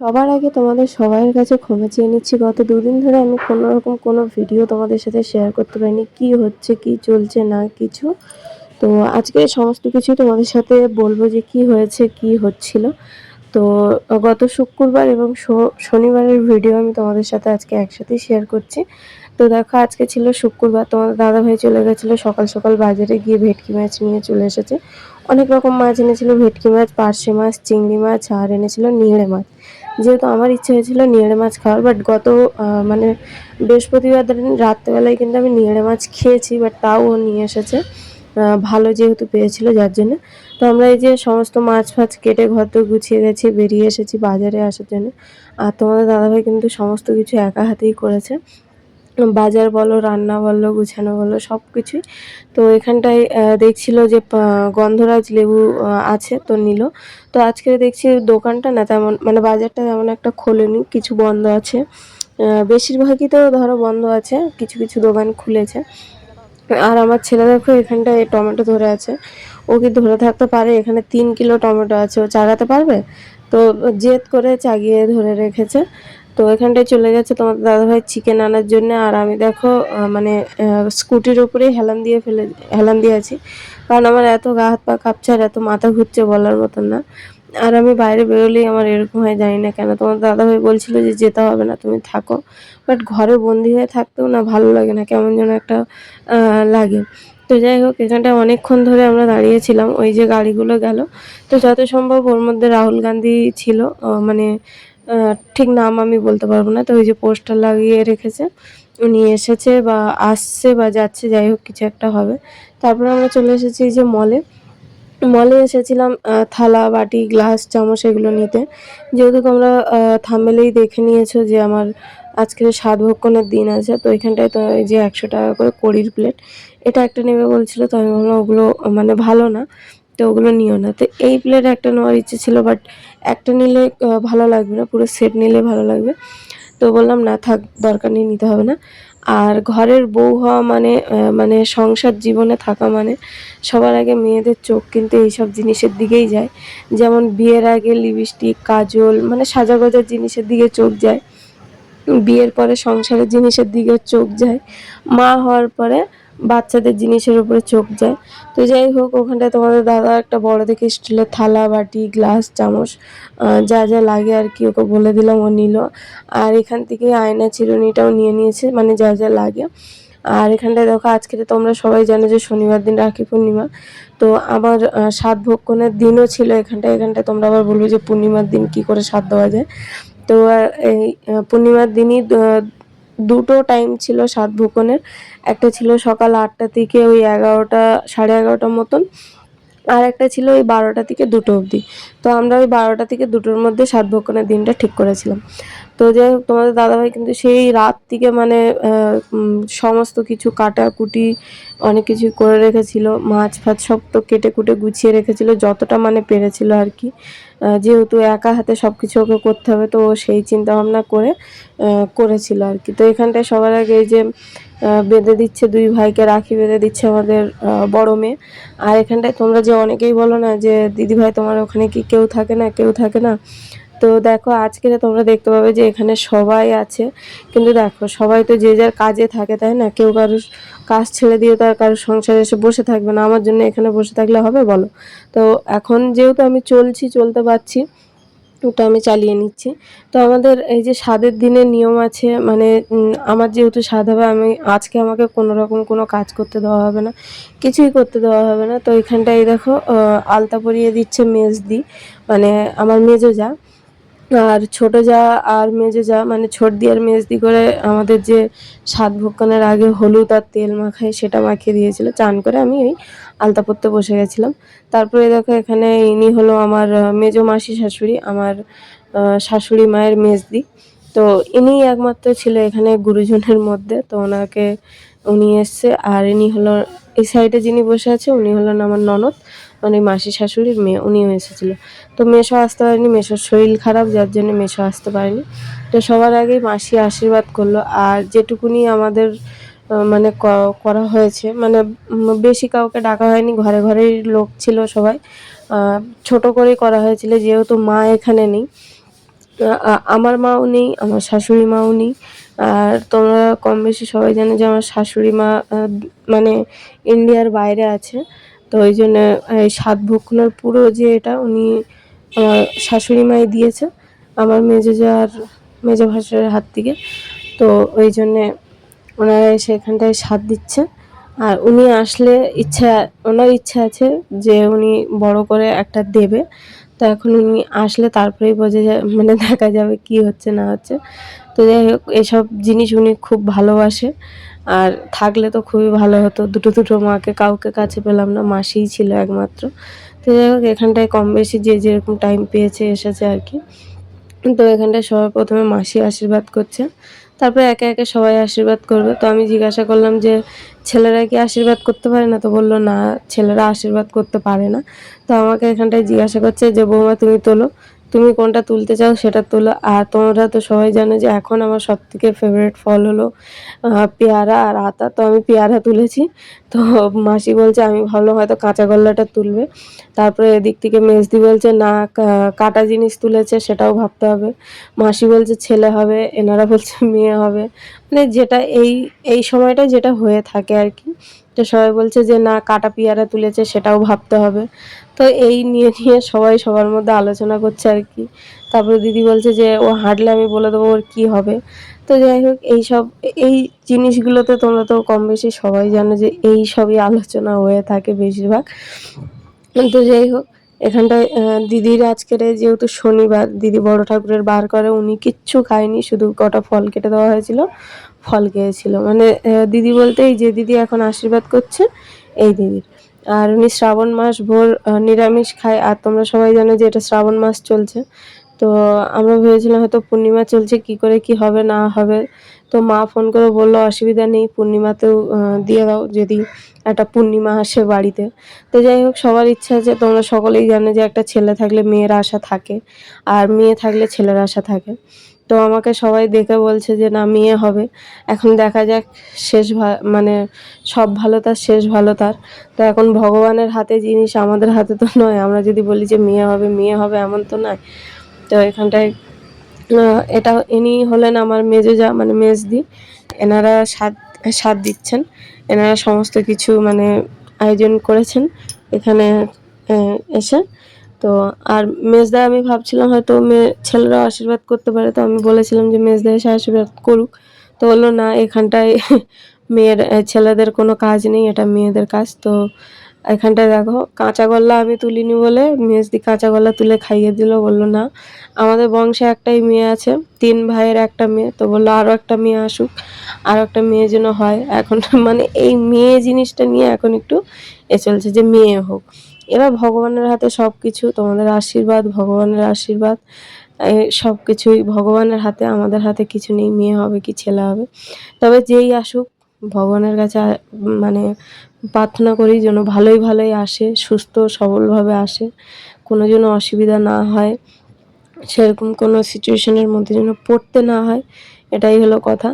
সবার আগে তোমাদের সবাইয়ের কাছে ক্ষমা চেয়ে নিচ্ছি। গত দুদিন ধরে আমি কোনো রকম কোনো ভিডিও তোমাদের সাথে শেয়ার করতে পারিনি। কি হচ্ছে, কি চলছে, না কিছু। তো আজকে সমস্ত কিছু তোমাদের সাথে বলব যে কি হয়েছে, কি হচ্ছিল। তো গত শুক্রবার এবং শনিবারের ভিডিও আমি তোমাদের সাথে আজকে একসাথেই শেয়ার করছি। তো দেখো, আজকে ছিল শুক্রবার তোমাদের দাদাভাই চলে গেছিল সকাল সকাল বাজারে গিয়ে ভেটকি মাছ নিয়ে চলে এসেছে। অনেক রকম মাছ এনেছিল, ভেটকি মাছ, পার্শে মাছ, চিংড়ি মাছ, আর এনেছিল নিড়ে মাছ। যেহেতু আমার ইচ্ছে হয়েছিল নিড়ে মাছ খাওয়ার বাট গত মানে বৃহস্পতিবার দিন রাত্রেবেলায় কিন্তু আমি নিড়ে মাছ খেয়েছি বাট তাও ও নিয়ে এসেছে। ভালো যেহেতু পেয়েছিল, যার জন্য। তো আমরা এই যে সমস্ত মাছ ফাছ কেটে ঘর তো গুছিয়ে গেছি বেরিয়ে এসেছি বাজারে আসার জন্য। আর তোমাদের দাদাভাই কিন্তু সমস্ত কিছু একা হাতেই করেছে। বাজার বলো, রান্না বলো, গুছানো বলো সব কিছুই তো এখানটায় দেখছিল যে গন্ধরাজ লেবু আছে তো নিল। তো আজকে দেখছি দোকানটা না তেমন মানে বাজারটা তেমন একটা খোলেনি, কিছু বন্ধ আছে। বেশিরভাগই তো ধরো বন্ধ আছে, কিছু কিছু দোকান খুলেছে। আর আমার ছেলে দেখো এখানটায় টমেটো ধরে আছে। ও কি ধরে থাকতে পারে? এখানে তিন কিলো টমেটো আছে। ও চাগাতে পারবে? তো জেদ করে চাগিয়ে ধরে রেখেছে। তো এখানটায় চলে গেছে তোমার দাদাভাই চিকেন আনার জন্য। আর আমি দেখো মানে স্কুটির উপরেই হেলান দিয়ে ফেলে, হেলান দিয়ে আছি। কারণ আমার এত গা হাত পা কাঁপছে আর এত মাথা ঘুরছে বলার মতন না। আর আমি বাইরে বেরোলেই আমার এরকম হয়, জানি না কেন। তোমার দাদাভাই বলছিল যে যেতে হবে না, তুমি থাকো। বাট ঘরে বন্দি হয়ে থাকতেও না ভালো লাগে না, কেমন যেন একটা লাগে। তো যাই হোক এখানটা অনেকক্ষণ ধরে আমরা দাঁড়িয়েছিলাম ওই যে গাড়িগুলো গেল। তো যত সম্ভব ওর মধ্যে রাহুল গান্ধী ছিল মানে ঠিক নাম আমি বলতে পারব না, তো ওই যে পোস্টার লাগিয়ে রেখেছে। উনি এসেছে বা আসছে বা যাচ্ছে, যাই হোক কিছু একটা হবে। তারপরে আমরা চলে এসেছি যে মলে। মলে এসেছিলাম থালা, বাটি, গ্লাস, চামচ এগুলো নিতে। যেহেতু তোমরা থামেলেই দেখে নিয়েছো যে আমার আজকের স্বাদ ভক্ষণের দিন আছে, তো এখানটায় তো এই যে একশো টাকা করে কড়ির প্লেট এটা একটা নেবে বলছিল, তো আমি বললাম ওগুলো মানে ভালো না। তো ওগুলো নিও না। তো এই প্লেট একটা নেওয়ার ইচ্ছে ছিল বাট একটা নিলে ভালো লাগবে না, পুরো সেট নিলে ভালো লাগবে। তো বললাম, না, থাক, দরকার নেই, নিতে হবে না। আর ঘরের বউ হওয়া মানে মানে সংসার জীবনে থাকা মানে সবার আগে মেয়েদের চোখ কিন্তু এইসব জিনিসের দিকেই যায়। যেমন বিয়ের আগে লিপস্টিক কাজল মানে সাজাগোজার জিনিসের দিকে চোখ যায়। বিয়ের পরে সংসারের জিনিসের দিকে চোখ যায়। মা হওয়ার পরে বাচ্চাদের জিনিসের উপরে চোখ যায়। তো যাই হোক, ওখানটায় তোমাদের দাদা একটা বড় দেখে স্টিলের থালা, বাটি, গ্লাস, চামচ যা যা লাগে আর কি ওকে বলে দিলাম, ও নিল। আর এখান থেকে আয়না চিরুনিটাও নিয়ে নিয়েছে মানে যা যা লাগে। আর এখানটায় দেখো আজকে তোমরা সবাই জানো যে শনিবার দিন রাখি পূর্ণিমা। তো আমার সাত ভক্ষণের দিনও ছিল এখানটায়। এখানটায় তোমরা আবার বলবে যে পূর্ণিমার দিন কি করে সাত দেওয়া যায়। তো এই পূর্ণিমার দিনই দুটো টাইম ছিল সাত ভূকনের একটা ছিল সকাল আটটা থেকে ওই এগারোটা, সাড়ে এগারোটার মতন। আর একটা ছিল ওই বারোটা থেকে দুটো অবধি। তো আমরা ওই বারোটা থেকে দুটোর মধ্যে সাত ভক্ষণের দিনটা ঠিক করেছিলাম। তো হোক, তোমাদের দাদাভাই কিন্তু সেই রাত থেকে মানে সমস্ত কিছু কাটাকুটি অনেক কিছু করে রেখেছিল। মাছ ফাছ সব তো কেটে কুটে গুছিয়ে রেখেছিল, যতটা মানে পেরেছিল আর কি। যেহেতু একা হাতে সব কিছু ওকে করতে হবে, তো সেই চিন্তা ভাবনা করে করেছিল আর কি। তো এখানটায় সবার আগে এই যে বেঁধে দিচ্ছে, দুই ভাইকে রাখি বেঁধে দিচ্ছে আমাদের বড় মেয়ে। আর এখানটায় তোমরা যে অনেকেই বলো না যে দিদি ভাই তোমার ওখানে কি কেউ থাকে না, কেউ থাকে না। তো দেখো, আজকে তোমরা দেখতে পাবে যে এখানে সবাই আছে। কিন্তু দেখো, সবাই তো যে যার কাজে থাকে, তাই না? কেউ কারোর কাজ ছেড়ে দিয়ে তার কারোর সংসারে এসে বসে থাকবে না। আমার জন্য এখানে বসে থাকলে হবে, বলো? তো এখন যেহেতু আমি চলছি, চলতে পারছি ওটা আমি চালিয়ে নিচ্ছি। তো আমাদের এই যে স্বাদের দিনের নিয়ম আছে মানে আমার যেহেতু স্বাদ হবে, আমি আজকে আমাকে কোনো রকম কোনো কাজ করতে দেওয়া হবে না, কিছুই করতে দেওয়া হবে না। তো এখানটায় দেখো আলতা পরিয়ে দিচ্ছে মেজদি মানে আমার মেজো যা। আর ছোট যা আর মেজো যা মানে ছোট দিয়ে আর মেজদি করে আমাদের যে সাত ভক্ষণের আগে হলুদ আর তেল মাখায় সেটা মাখিয়ে দিয়েছিল। চান করে আমি ওই আলতা পরতে বসে গেছিলাম। তারপরে দেখো এখানে ইনি হলো আমার মেজো মাসি শাশুড়ি, আমার শাশুড়ি মায়ের মেজদি। তো ইনি একমাত্র ছিল এখানে গুরুজনের মধ্যে, তো ওনাকে উনি এসছে। আর ইনি হলো, এই সাইডে যিনি বসে আছে, উনি হলেন আমার ননদ মানে মাসি শাশুড়ির মেয়ে, উনিও এসেছিল। তো মেশো আসতে পারেনি মেশোর শরীর খারাপ, যার জন্য মেশো আসতে পারেনি। তো সবার আগেই মাসি আশীর্বাদ করল। আর যেটুকুনি আমাদের মানে করা হয়েছে। মানে বেশি কাউকে ডাকা হয়নি, ঘরে ঘরেই লোক ছিল সবাই। ছোট করেই করা হয়েছিল, যেহেতু মা এখানে নেই। আমার মাও নেই, আমার শাশুড়ি মাও নেই। আর তোমরা কম বেশি সবাই জানো যে আমার শাশুড়ি মা মানে ইন্ডিয়ার বাইরে আছে। তো ওই জন্য, এই সাত ভক্ষণের পুরো যে এটা, উনি আমার শাশুড়ি মাই দিয়েছে, আমার মেজো যার, মেজো ভাসুরের হাত থেকে তো ওই জন্যে ওনারা এসে এখানটায় সাথ দিচ্ছে। আর উনি আসলে ইচ্ছা, ওনার ইচ্ছা আছে যে উনি বড় করে একটা দেবে। তো এখন উনি আসলে তারপরেই বোঝা যায় মানে দেখা যাবে কি হচ্ছে, না হচ্ছে। তো যাই হোক, এসব জিনিস উনি খুব ভালোবাসে। আর থাকলে তো খুবই ভালো হতো। দুটো দুটো মাকে কাউকে কাছে পেলাম না, মাসিই ছিল একমাত্র। তো যাই হোক, এখানটায় কম বেশি যে যেরকম টাইম পেয়েছে, এসেছে আর কি। তো এখানটায় সবার প্রথমে মাসি আশীর্বাদ করছে। তারপরে একে একে সবাই আশীর্বাদ করবে। তো আমি জিজ্ঞাসা করলাম যে, ছেলেরা কি আশীর্বাদ করতে পারে না? তো বলল, না, ছেলেরা আশীর্বাদ করতে পারে না। তো আমাকে এখানটায় জিজ্ঞাসা করছে যে, বৌমা, তুমি তোলো। তুমি কোনটা তুলতে চাও সেটা তোলো। আর তোমরা তো সবাই জানো যে এখন আমার সব থেকে ফেভারিট ফল হলো পেয়ারা আর আতা। তো আমি পেয়ারা তুলেছি। তো মাসি বলছে আমি ভাবলাম হয়তো কাঁচা গল্লাটা তুলবে। তারপরে এদিক থেকে মেজদি বলছে, না কাটা জিনিস তুলেছে, সেটাও ভাবতে হবে। মাসি বলছে, ছেলে হবে। এনারা বলছে, মেয়ে হবে। মানে যেটা এই এই সময়টা যেটা হয়ে থাকে আর কি। তো সবাই বলছে যে, না, কাটা পেয়ারা তুলেছে, সেটাও ভাবতে হবে। তো এই নিয়ে নিয়ে সবাই সবার মধ্যে আলোচনা করছে আর কি। তারপরে দিদি বলছে যে, ও হাঁটলে আমি বলে দেবো ওর কী হবে? তো যাই হোক, এইসব, এই জিনিসগুলোতে তোমরা তো কম বেশি সবাই জানো যে, এই সবই আলোচনা হয়ে থাকে বেশিরভাগ। তো যাই হোক, এখানটায় দিদির আজকের যেহেতু শনিবার, দিদি বড় ঠাকুরের বার করে, উনি কিচ্ছু খায়নি, শুধু কটা ফল কেটে দেওয়া হয়েছিল। ফল খেয়েছিল। মানে দিদি বলতে এই যে দিদি এখন আশীর্বাদ করছে, এই দিদির আর উনি শ্রাবণ মাস ভোর নিরামিষ খায়, আর তোমরা সবাই জানো যে এটা শ্রাবণ মাস চলছে। তো আমরা ভেবেছিলাম হয়তো পূর্ণিমা চলছে, কি করে কি হবে, না হবে। তো মা ফোন করে বলল, অসুবিধা নেই, পূর্ণিমাতেও দিয়ে দাও, যদি একটা পূর্ণিমা আসে বাড়িতে। তো যাই হোক, সবার ইচ্ছা আছে, তোমরা সকলেই জানো যে একটা ছেলে থাকলে মেয়ের আশা থাকে, আর মেয়ে থাকলে ছেলের আশা থাকে। তো আমাকে সবাই দেখে বলছে যে, না, মেয়ে হবে। এখন দেখা যাক, শেষ মানে সব ভালো তার, শেষ ভালো তার। তো এখন ভগবানের হাতে জিনিস, আমাদের হাতে তো নয়। আমরা যদি বলি যে, মেয়ে হবে মেয়ে হবে, এমন তো নয়। তো এখানটায় এটা ইনি হলেন আমার মেজো যা মানে মেজদি। এনারা সাত সাত দিচ্ছেন। এনারা সমস্ত কিছু মানে আয়োজন করেছেন। এখানে এসে তো আর মেজদা আমি ভাবছিলাম হয়তো মেয়ে ছেলেরাও আশীর্বাদ করতে পারে, তো আমি বলেছিলাম যে মেজদা এসে আশীর্বাদ করুক। তো বলল, না, এখানটায় মেয়ের ছেলেদের কোনো কাজ নেই, এটা মেয়েদের কাজ। তো এখানটায় দেখো, কাঁচা গল্লা আমি তুলিনি বলে মেজদি কাঁচা গল্লা তুলে খাইয়ে দিল। বলল, না, আমাদের বংশে একটাই মেয়ে আছে, তিন ভাইয়ের একটা মেয়ে। তো বলল আরও একটা মেয়ে আসুক আরও একটা মেয়ে যেন হয়। এখন মানে এই মেয়ে জিনিসটা নিয়ে এখন একটু এ চলছে যে মেয়ে হোক। এবার ভগবানের হাতে সব কিছু তোমাদের আশীর্বাদ, ভগবানের আশীর্বাদ সব কিছুই ভগবানের হাতে, আমাদের হাতে কিছু নেই, মেয়ে হবে কি ছেলে হবে। তবে যেই আসুক, ভগবানের কাছে মানে প্রার্থনা করি যেন ভালোই ভালোই আসে, সুস্থ, সবলভাবে আসে, কোনো যেন অসুবিধা না হয়, সেরকম কোনো সিচুয়েশনের মধ্যে যেন পড়তে না হয়, এটাই হলো কথা।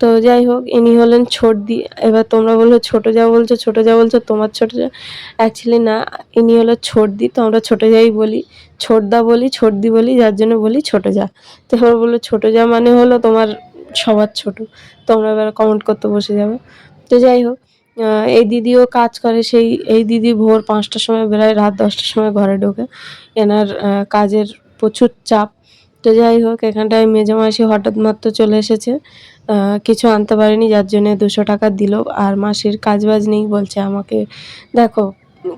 তো যাই হোক, ইনি হলেন ছোটদি। এবার তোমরা বলছো ছোট যা বলছো, ছোট যা বলছো, তোমার ছোট যা। অ্যাকচুয়ালি না, ইনি হলো ছোটদি, তো আমরা ছোট যাই বলি। ছোটদা বলি, ছোটদি বলি, যার জন্য বলি ছোট যা। তো এবার বলল, ছোট যা মানে হলো তোমার সবার ছোট। তোমরা এবার কমেন্ট করতে বসে যাবে। তো যাই হোক এই দিদিও কাজ করে সেই, এই দিদি ভোর পাঁচটার সময় বেরোয়, রাত দশটার সময় ঘরে ঢোকে। এনার কাজের প্রচুর চাপ। তো যাই হোক, এখানটায় মেজো মাসি হঠাৎ মাত্র চলে এসেছে। কিছু আনতে পারিনি, যার জন্য দুশো টাকা দিল। আর মাসির কাজ বাজ নেই বলছে আমাকে, দেখো,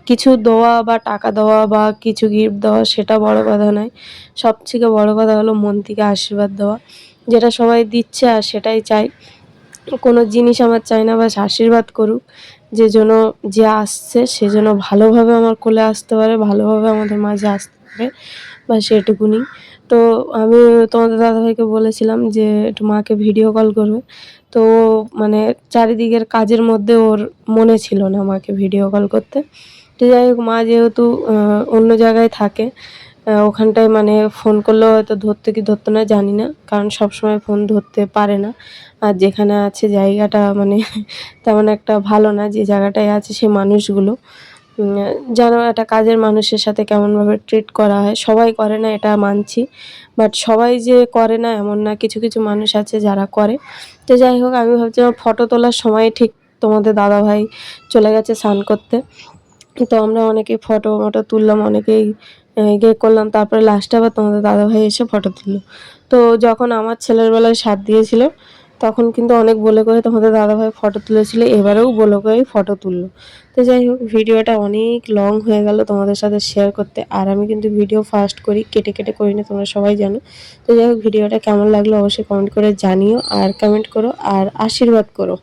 কিছু দেওয়া বা টাকা দেওয়া বা কিছু গিফট দেওয়া, সেটা বড় কথা নয়। সব থেকে বড় কথা হলো মন থেকে আশীর্বাদ দেওয়া। যেটা সবাই দিচ্ছে আর সেটাই চাই। কোনো জিনিস আমার চাই না, বাস আশীর্বাদ করুক। যে যেন যে আসছে, সে যেন ভালোভাবে আমার কোলে আসতে পারে, ভালোভাবে আমাদের মাঝে আসতে পারে বা সেটুকুনি তো আমি তোমাদের দাদাভাইকে বলেছিলাম যে একটু মাকে ভিডিও কল করবে। তো মানে চারিদিকের কাজের মধ্যে ওর মনে ছিল না মাকে ভিডিও কল করতে। তো যাই হোক, মা যেহেতু অন্য জায়গায় থাকে ওখানটায় মানে ফোন করলেও হয়তো ধরতে কি ধরতো না জানি না, কারণ সবসময় ফোন ধরতে পারে না। আর যেখানে আছে জায়গাটা মানে তেমন একটা ভালো না, যে জায়গাটায় আছে সে মানুষগুলো। যেন একটা কাজের মানুষের সাথে কেমনভাবে ট্রিট করা হয়। সবাই করে না, এটা মানছি। বাট সবাই যে করে না, এমন না। কিছু কিছু মানুষ আছে যারা করে। তো যাই হোক, আমি ভাবছিলাম ফটো তোলার সময় ঠিক তোমাদের দাদাভাই চলে গেছে স্নান করতে। তো আমরা অনেকেই ফটো মটো তুললাম, অনেকেই ইয়ে করলাম। তারপরে লাস্টে আবার তোমাদের দাদাভাই এসে ফটো তুললো। তো যখন আমার ছেলের বেলায় সাথ দিয়েছিল তখন কিন্তু অনেক বলে করে তোমাদের দাদাভাই ফটো তুলেছিল, এবারেও বলে করে ফটো তুললো। তো যাই হোক, ভিডিওটা অনেক লং হয়ে গেল তোমাদের সাথে শেয়ার করতে, আর আমি কিন্তু ভিডিও ফাস্ট করি, কেটে কেটে করি না, তোমরা সবাই জানো। তো যাই হোক, ভিডিওটা কেমন লাগল অবশ্যই কমেন্ট করে জানিও, আর কমেন্ট করো, আর আশীর্বাদ করো।